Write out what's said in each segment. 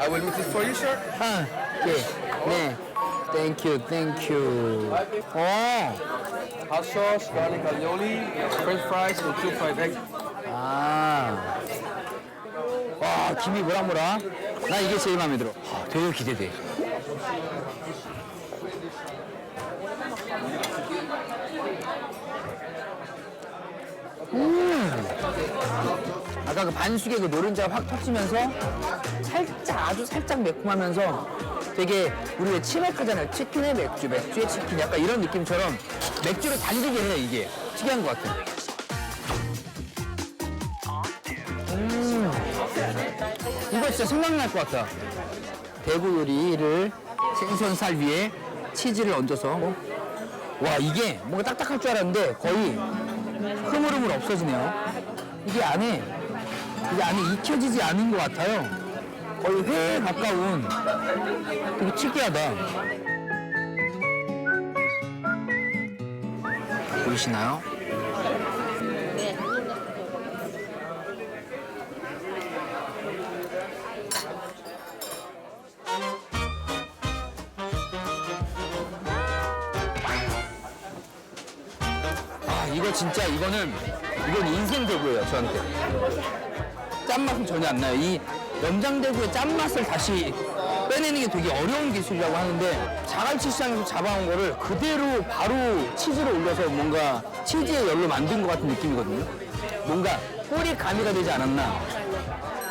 I will mix it for you, sir. 아, 예. 네. 땡큐, 땡큐. 어, Hot sauce, garlic aioli, French fries, and two fried eggs. 아. 와, 김이 뭐라 뭐라. 나 이게 제일 마음에 들어. 아, 되게 기대돼. 음. 아까 그 반숙의 그 노른자가 확 터지면서 살짝 아주 살짝 매콤하면서 되게 우리 왜 치맥하잖아요. 치킨의 맥주, 맥주의 치킨 약간 이런 느낌처럼 맥주를 달리게 해 이게 특이한 것 같아. 이거 진짜 생각날 것 같다. 대구 요리를 생선살 위에 치즈를 얹어서 와 이게 뭔가 딱딱할 줄 알았는데 거의 흐물흐물 없어지네요. 이게 안에 이게 안에 익혀지지 않은 것 같아요. 거의 회에 가까운 되게 특이하다. 보이시나요? 아 이거 진짜 이거는 이건 인생 대구예요 저한테 짠맛은 전혀 안 나요. 이 염장대구의 짠맛을 다시 빼내는 게 되게 어려운 기술이라고 하는데 자갈치 시장에서 잡아온 거를 그대로 바로 치즈로 올려서 뭔가 치즈의 열로 만든 것 같은 느낌이거든요. 뭔가 꿀이 가미가 되지 않았나.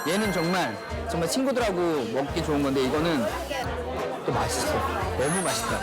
얘는 정말 정말 친구들하고 먹기 좋은 건데 이거는 또 맛있어 너무 맛있다